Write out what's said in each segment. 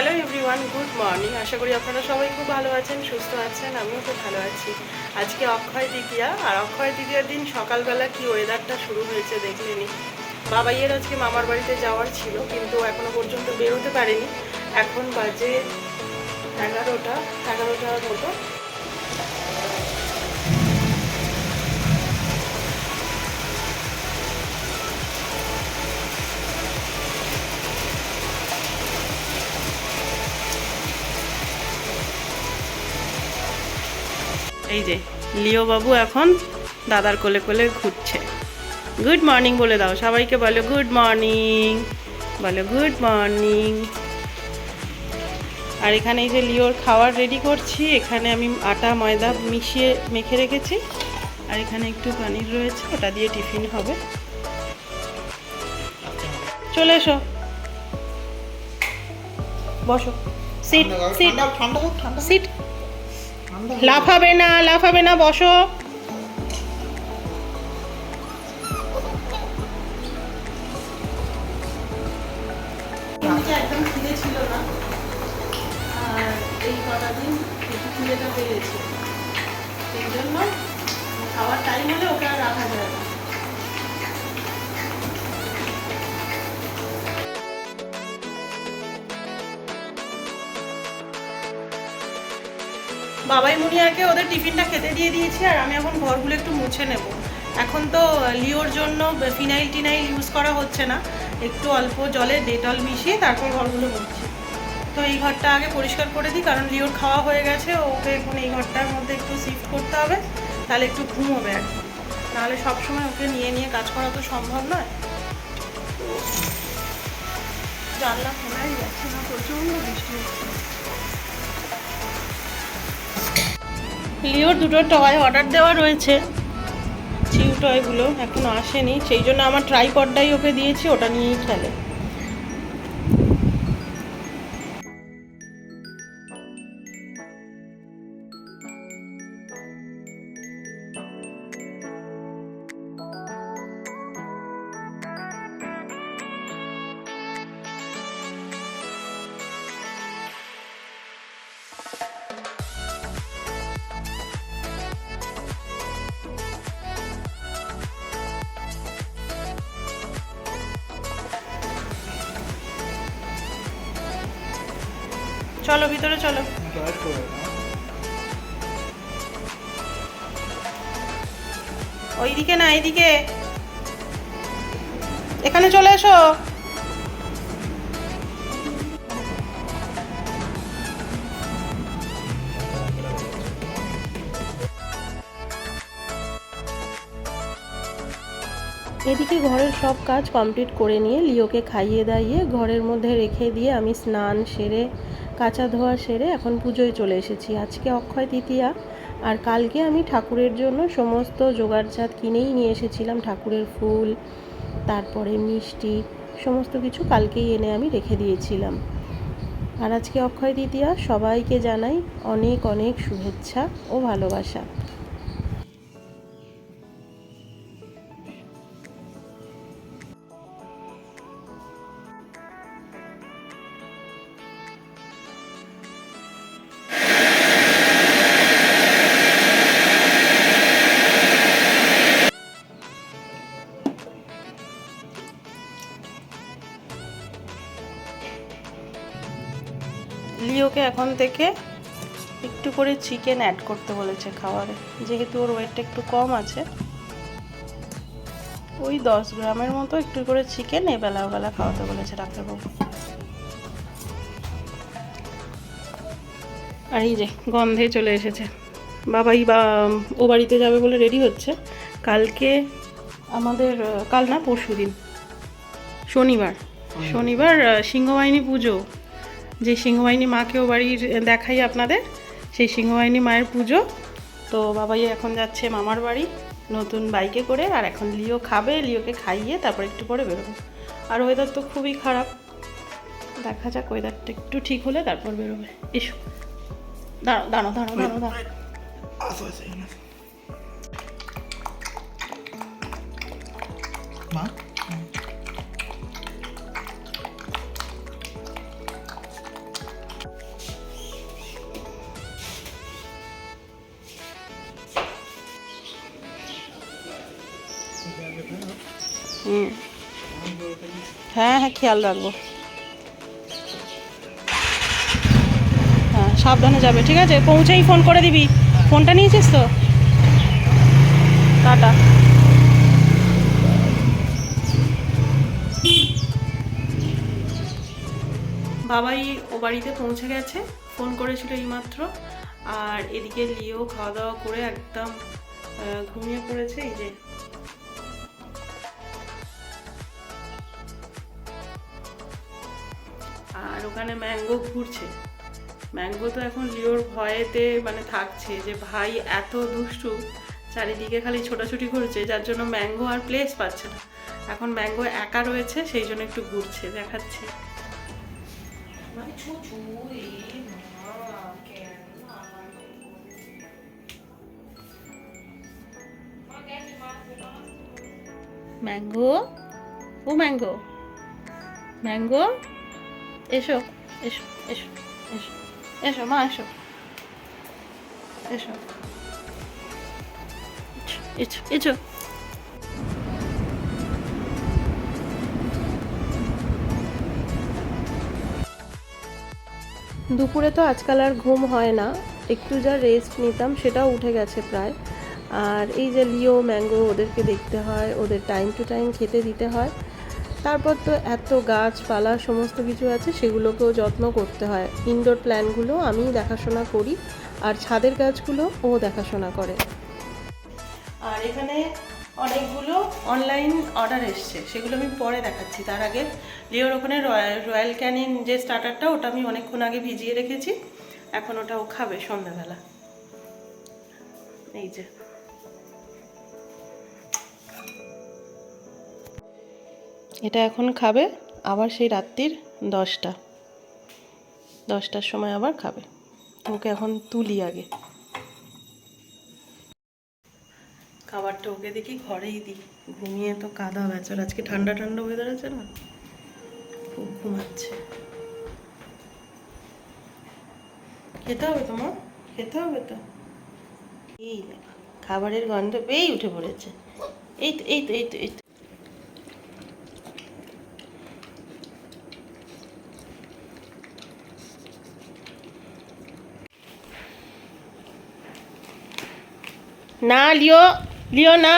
Hello everyone good morning আশা করি আপনারা সবাই খুব ভালো আছেন, সুস্থ আছেন, আমিও খুব ভালো আছি। আজকে অক্ষয় দ্বিতীয়া আর অক্ষয় তৃতীয়ার দিন সকালবেলা কি ওয়েদারটা শুরু হয়েছে দেখলেনি। বাবাইয়ের আজকে মামার বাড়িতে যাওয়ার ছিল, কিন্তু এখনও পর্যন্ত বেরোতে পারেনি। এখন বাজে এগারোটা, এগারোটার মতো। এই যে লিও বাবু এখন দাদার কোলে কোলে ঘুরছে। গুড মর্নিং বলে দাও সবাইকে বলো গুড মর্নিং বলো গুড মর্নিং। আর এখানে এই যে লিওর খাবার রেডি করছি এখানে আমি আটা ময়দা মিশিয়ে মেখে রেখেছি। আর এখানে একটু পানির রয়েছে ওটা দিয়ে টিফিন হবে। চলে এসো। বসো। সিট সিট সিট লাফাবে না লাফাবে না, বসো। আর এই কটা দিন একটু পেয়েছে সেই জন্য খাওয়ার টাইম হলে ওকে আর রাখা যায় না। বাবাই মুনিয়াকে ওদের টিফিনটা খেতে দিয়ে দিয়েছি আর আমি এখন ঘরগুলো একটু মুছে নেব। এখন তো লিওর জন্য ফিনাইল টিনাইল ইউজ করা হচ্ছে না। একটু অল্প জলে ডেটল মিশিয়ে তারপর ঘরগুলো মুছছি। তো এই ঘরটা আগে পরিষ্কার করে দিই, কারণ লিওর খাওয়া হয়ে গেছে, ওকে এখন এই ঘরটার মধ্যে একটু শিফট করতে হবে। তাহলে একটু ঘুমোবে আর। নাহলে সবসময় ওকে নিয়ে নিয়ে কাজ করা তো সম্ভব নয়। জানলা খোলাই যাচ্ছে না, প্রচণ্ড বৃষ্টি হচ্ছে। লিওর দুটো টয় অর্ডার দেওয়া রয়েছে। চিউ টয়গুলো এখনও আসেনি, সেই জন্য আমার ট্রাইপডটাই ওকে দিয়েছি, ওটা নিয়েই খেলে। চলো, ভিতরে চলো। ওইদিকে না, এইদিকে। এখানে চলে এসো। এদিকে ঘরের সব কাজ কমপ্লিট করে নিয়ে লিওকে খাইয়ে দাইয়ে ঘরের মধ্যে রেখে দিয়ে আমি স্নান সেরে কাঁচা ধোয়া সেরে এখন পুজোয় চলে এসেছি। আজকে অক্ষয় তৃতীয়া আর কালকে আমি ঠাকুরের জন্য সমস্ত জোগাড়জাত কিনেই নিয়ে এসেছিলাম। ঠাকুরের ফুল, তারপরে মিষ্টি, সমস্ত কিছু কালকেই এনে আমি রেখে দিয়েছিলাম। আর আজকে অক্ষয় তৃতীয়া সবাইকে জানাই অনেক অনেক শুভেচ্ছা ও ভালোবাসা। এখন থেকে একটু করে চিকেন অ্যাড করতে বলেছে খাবারে যেহেতু ওর ওয়েটটা একটু কম আছে। ওই দশ গ্রামের মতো একটু করে চিকেন এবেলা ওবেলা খাওয়াতে বলেছে ডাক্তারবাবু। আর এই যে গন্ধে চলে এসেছে। বাবাই বা ও বাড়িতে যাবে বলে রেডি হচ্ছে। কালকে আমাদের কাল না পরশু দিন শনিবার শনিবার সিংহবাহিনী পুজো। যে সিংহবাহিনী মাকেও বাড়ির দেখাই আপনাদের। সেই সিংহবাহিনী মায়ের পুজো। তো বাবাই এখন যাচ্ছে মামার বাড়ি নতুন বাইকে করে আর এখন লিও খাবে লিওকে খাইয়ে তারপর একটু পরে বেরোবো। আর ওয়েদার তো খুবই খারাপ। দেখা যাক ওয়েদারটা একটু ঠিক হলে তারপর বেরোবে। এসো। দাঁড়াও। আসো, আসো, এখানে আসো। মা? হ্যাঁ হ্যাঁ খেয়াল রাখব। হ্যাঁ সাবধানে যাবে, ঠিক আছে? পৌঁছেই ফোন করে দিবি। ফোনটা নিয়েছিস তো? টাটা। বাবাই ও বাড়িতে পৌঁছে গেছে ফোন করেছিল এইমাত্র। আর এদিকে লিও খাওয়া দাওয়া করে একদম ঘুমিয়ে পড়েছে, এই যে। আর ওখানে ম্যাঙ্গো ঘুরছে ম্যাঙ্গো তো এখন লিওর ভয়েতে মানে থাকছে যে ভাই এত দুষ্টু চারিদিকে খালি ছোটাছুটি করছে যার জন্য ম্যাঙ্গো আর প্লেস পাচ্ছে না। এখন ম্যাঙ্গো একা রয়েছে সেই জন্য একটু ঘুরছে দেখাচ্ছে। ম্যাঙ্গো? ও ম্যাঙ্গো। ম্যাঙ্গো? এসো এসো এসো এসো এসো, মা, এসো। এসো। এসো দুপুরে তো আজকাল আর ঘুম হয় না, একটু যা রেস্ট নিতাম সেটাও উঠে গেছে প্রায়। আর এই যে লিও ম্যাঙ্গো ওদেরকে দেখতে হয়, ওদের টাইম টু টাইম খেতে দিতে হয়। তারপর তো এত গাছপালা, সমস্ত কিছু আছে, সেগুলোকেও যত্ন করতে হয়। ইনডোর প্ল্যান্টগুলো আমি দেখাশোনা করি আর ছাদের গাছগুলো ও দেখাশোনা করে। আর এখানে অনেকগুলো অনলাইন অর্ডার এসছে, সেগুলো আমি পরে দেখাচ্ছি। তার আগে লিওর ওখানে রয়্যাল ক্যানিন যে স্টার্টারটা ওটা আমি অনেকক্ষণ আগে ভিজিয়ে রেখেছি। এখন ওটা ও খাবে সন্ধ্যাবেলা। এই যে। এটা এখন খাবে আবার সেই রাত্রির দশটা। দশটার সময় আবার খাবে। ওকে এখন তুলি আগে। খাবারটা ওকে দেখি ঘরেই দিই। ঘুমিয়ে তো কাদা বেচার। আজকে ঠান্ডা ঠান্ডা ওয়েদার আছে না? খুব ঘুমাচ্ছে। খেতে হবে তোমার? খেতে হবে তো? এই খাবারের গন্ধ পেয়েই উঠে পড়েছে। এই তো এই তো এই তো এই তো। না লিও লিও না।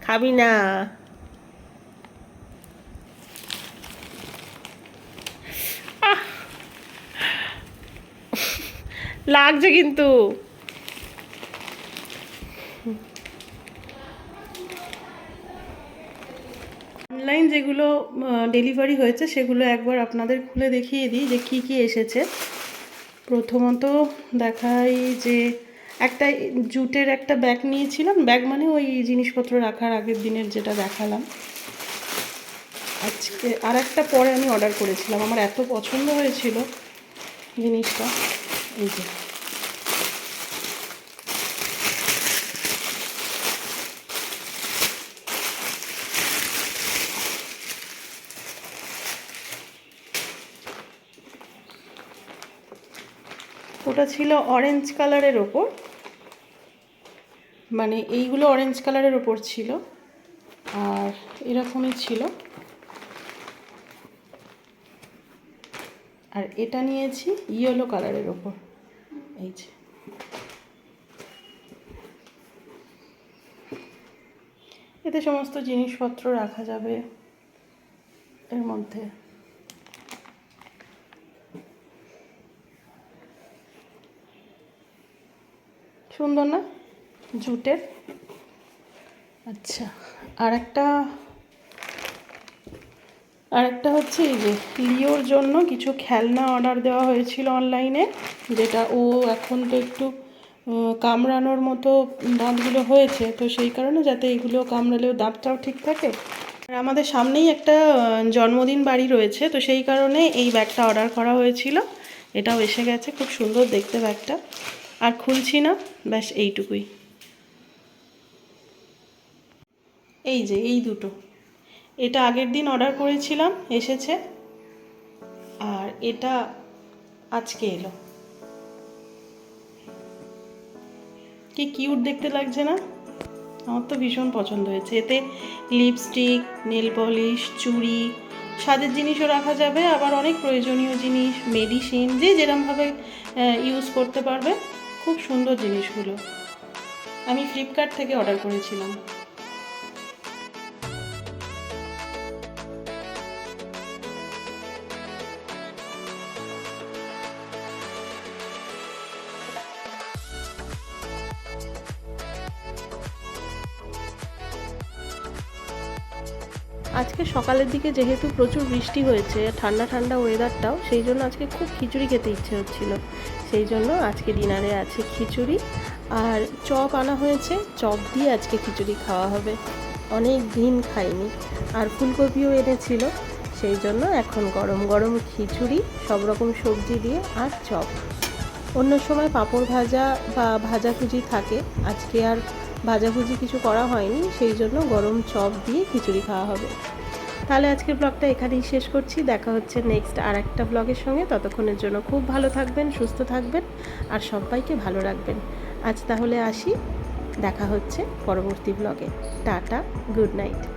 খাবি না! লাগছে কিন্তু। অনলাইন যেগুলো ডেলিভারি হয়েছে, সেগুলো একবার আপনাদের খুলে দেখিয়ে দিই যে কি কি এসেছে। প্রথমত দেখাই যে একটা জুটের একটা ব্যাগ নিয়েছিলাম। ব্যাগ মানে ওই জিনিসপত্র রাখার আগের দিনের যেটা দেখালাম। আজকে আর একটা পরে আমি অর্ডার করেছিলাম। আমার এত পছন্দ হয়েছিল জিনিসটা। এই যে। ওটা ছিল অরেঞ্জ কালারের ওপর। মানে এইগুলো অরেঞ্জ কালারের ওপর ছিল, আর এরকমই ছিল। আর এটা নিয়েছি ইয়েলো কালারের ওপর। এই যে। এতে সমস্ত জিনিসপত্র রাখা যাবে এর মধ্যে। সুন্দর না? জুটের? আচ্ছা আর একটা আর একটা হচ্ছে এই যে লিওর জন্য কিছু খেলনা অর্ডার দেওয়া হয়েছিল অনলাইনে, যেটা ও এখন তো একটু কামড়ানোর মতো দাঁতগুলো হয়েছে, তো সেই কারণে যাতে এগুলো কামড়ালেও দাঁতটাও ঠিক থাকে। আর আমাদের সামনেই একটা জন্মদিন বাড়ি রয়েছে, তো সেই কারণে এই ব্যাগটা অর্ডার করা হয়েছিল। এটাও এসে গেছে, খুব সুন্দর দেখতে ব্যাগটা। আর খুলছি না, ব্যাস এইটুকুই। এই যে, এই দুটো। এটা আগের দিন অর্ডার করেছিলাম, এসেছে। আর এটা আজকে এলো। কি কিউট দেখতে লাগছে না? আমার তো ভীষণ পছন্দ হয়েছে। এতে লিপস্টিক নেল পলিশ চুড়ি স্বাদের জিনিসও রাখা যাবে। আবার অনেক প্রয়োজনীয় জিনিস মেডিসিন যে যেরমভাবে ইউজ করতে পারবে। খুব সুন্দর জিনিসগুলো। আমি ফ্লিপকার্ট থেকে অর্ডার করেছিলাম। আজকে সকালের দিকে যেহেতু প্রচুর বৃষ্টি হয়েছে, ঠান্ডা ঠান্ডা ওয়েদারটাও সেই জন্য আজকে খুব খিচুড়ি খেতে ইচ্ছে হচ্ছিল। সেই জন্য আজকে ডিনারে আছে খিচুড়ি আর চপ আনা হয়েছে। চপ দিয়ে আজকে খিচুড়ি খাওয়া হবে। অনেক দিন খাইনি। আর ফুলকপিও এনেছিল। সেই জন্য এখন গরম গরম খিচুড়ি, সব রকম সবজি দিয়ে আর চপ। অন্য সময় পাঁপড় ভাজা বা ভাজাভুজি থাকে। আজকে আর ভাজাভুজি কিছু করা হয়নি। সেই জন্য গরম চপ দিয়ে খিচুড়ি খাওয়া হবে। তাহলে আজকের ব্লগটা এখানেই শেষ করছি। দেখা হচ্ছে নেক্সট আর একটা ব্লগের সঙ্গে। ততক্ষণের জন্য খুব ভালো থাকবেন, সুস্থ থাকবেন আর সবাইকে ভালো রাখবেন। আজ তাহলে আসি। দেখা হচ্ছে পরবর্তী ব্লগে টাটা গুড নাইট